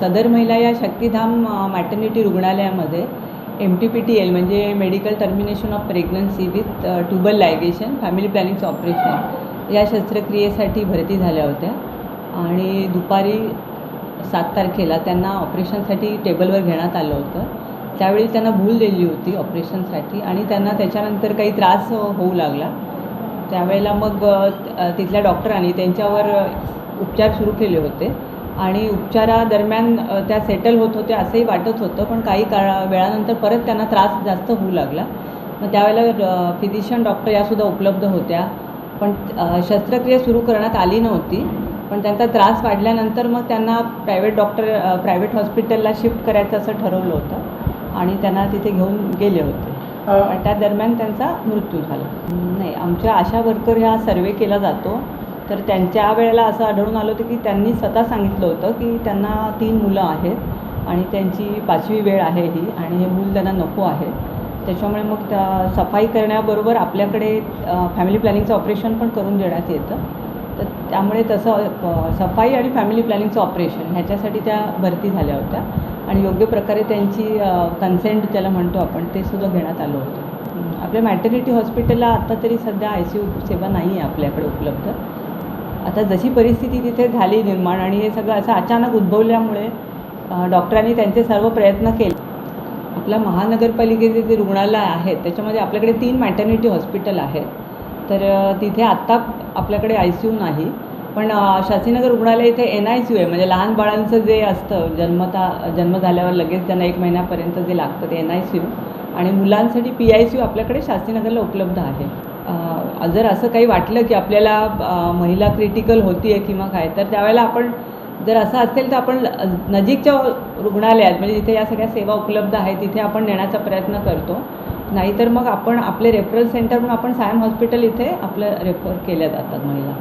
सदर महिला या शक्तिधाम मॅटर्निटी रुग्णालयामध्ये M T P T L म्हणजे medical termination of pregnancy with tubal ligation family प्लॅनिंगचं operation या शस्त्रक्रियेसाठी भरती झाल्या होत्या. आणि दुपारी सात तारखेला त्यांना ऑपरेशनसाठी टेबलवर घेण्यात आलं होतं. त्यावेळी त्यांना भूल दिली होती ऑपरेशनसाठी आणि त्यांना त्याच्यानंतर काही त्रास होऊ लागला. त्यावेळेला मग तिथल्या डॉक्टरांनी त्यांच्यावर उपचार सुरू केले होते. आणि उपचारादरम्यान त्या सेटल होत होत्या असंही वाटत होतं पण काही काळा वेळानंतर परत त्यांना त्रास जास्त होऊ लागला. मग त्यावेळेला फिजिशियन डॉक्टर यासुद्धा उपलब्ध होत्या. पण शस्त्रक्रिया सुरू करण्यात आली नव्हती. पण त्यांचा त्रास वाढल्यानंतर मग त्यांना प्रायव्हेट डॉक्टर प्रायव्हेट हॉस्पिटलला शिफ्ट करायचं असं ठरवलं होतं आणि त्यांना तिथे घेऊन गेले होते. त्या दरम्यान त्यांचा मृत्यू झाला. नाही आमच्या आशा वर्कर ह्या सर्वे केला जातो. तर त्यांच्या वेळेला असं आढळून आलं होतं की त्यांनी स्वतः सांगितलं होतं की त्यांना तीन मुलं आहेत आणि त्यांची पाचवी वेळ आहे ही आणि हे मूल त्यांना नको आहे. त्याच्यामुळे मग त्या सफाई करण्याबरोबर आपल्याकडे फॅमिली प्लॅनिंगचं ऑपरेशन पण करून देण्यात येतं. तर त्यामुळे तसं सफाई आणि फॅमिली प्लॅनिंगचं ऑपरेशन ह्याच्यासाठी त्या भरती झाल्या होत्या. आणि योग्य प्रकारे त्यांची कन्सेंट त्याला म्हणतो आपण ते सुद्धा घेण्यात आलं होतं. आपल्या मॅटर्निटी हॉस्पिटलला आता तरी सध्या आय सी यू सेवा नाही आहे आपल्याकडे उपलब्ध. आता जशी परिस्थिती तिथे झाली निर्माण आणि हे सगळं असं अचानक उद्भवल्यामुळे डॉक्टरांनी त्यांचे सर्व प्रयत्न केले. आपल्या महानगरपालिकेचे जे रुग्णालय आहेत त्याच्यामध्ये आपल्याकडे तीन मॅटर्निटी हॉस्पिटल आहेत. तर तिथे आत्ता आपल्याकडे आय सी यू नाही पण शास्त्रीनगर रुग्णालय इथे एन आय सी यू आहे. म्हणजे लहान बाळांचं जे असतं जन्मता जन्म झाल्यावर लगेच त्यांना एक महिन्यापर्यंत जे लागतं ते एन आय सी यू आणि मुलांसाठी पी आय सी यू आपल्याकडे शास्त्रीनगरला उपलब्ध आहे. जर असं काही वाटलं की आपल्याला महिला क्रिटिकल होती आहे किंवा काय तर त्यावेळेला आपण जर असं असेल तर आपण नजीकच्या रुग्णालयात म्हणजे जिथे या सगळ्या सेवा उपलब्ध आहेत तिथे आपण नेण्याचा प्रयत्न करतो. नाहीतर मग आपण आपले रेफरल सेंटरहून आपण सायम हॉस्पिटल इथे आपलं रेफर केल्या जातात महिला.